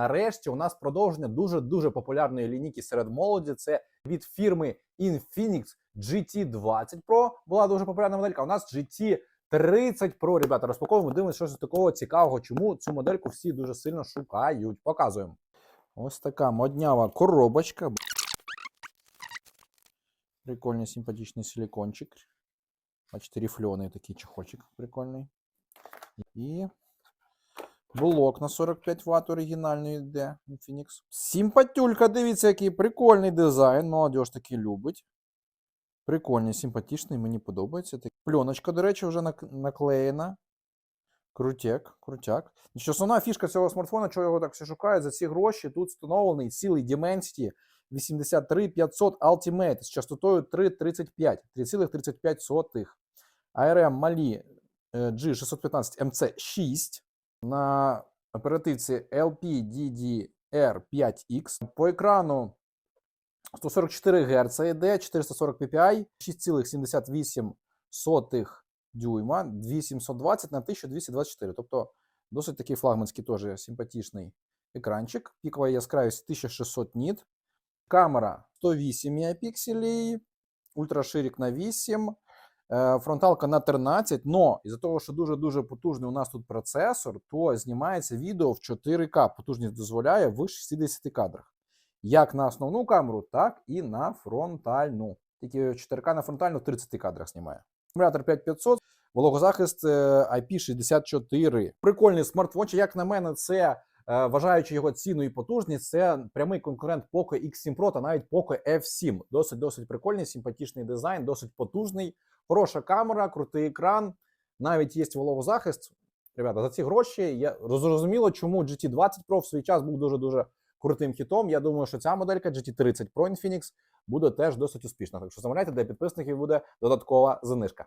нарешті у нас продовження дуже дуже популярної лінійки серед молоді. Це від фірми Infinix GT20 Pro. Була дуже популярна моделька. У нас GT 30 Pro, ребята, розпаковуємо, дивимося, що ж такого цікавого, чому цю модельку всі дуже сильно шукають. Показуємо. Ось така моднява коробочка. Прикольний симпатичний силикончик. Бачите, рифленый такий чехольчик прикольний. І блок на 45 Вт оригінальний йде Infinix. Симпатюлька, дивіться, який прикольний дизайн. Молодіж таки любить. Прикольний, симпатичний, мені подобається. Пленочка, до речі, вже нак- наклеєна. Крутяк, крутяк. Що основна фішка цього смартфона, чого його так всі шукають, за ці гроші тут встановлений цілий Dimensity 83500 Ultimate з частотою 3,35, 3,35. ARM Mali е, G615 MC6 на оперативці LPDDR5X. По екрану 144 Гц йде, 440 ppi, 6,78 дюйма, 2720 на 1224. Тобто досить такий флагманський теж симпатичний екранчик. Пікова яскравість 1600 ніт. Камера 108 мегапікселей, ультраширик на 8, е, фронталка на 13. Но із-за того, що дуже-дуже потужний у нас тут процесор, то знімається відео в 4К. Потужність дозволяє в 60 кадрах. Як на основну камеру, так і на фронтальну. Тільки 4К на фронтальну в 30 кадрах знімає. Акумулятор 5500, вологозахист е, IP64. Прикольний смартфончик, як на мене, це е, вважаючи його ціну і потужність, це прямий конкурент Poco X7 Pro та навіть Poco F7. Досить досить прикольний, симпатичний дизайн, досить потужний, хороша камера, крутий екран. Навіть є вологозахист. Ребята, за ці гроші я зрозуміло, чому GT20 Pro в свій час був дуже дуже крутим хітом. Я думаю, що ця моделька GT30 Pro Infinix буде теж досить успішна. Так що замовляйте, для підписників буде додаткова знижка.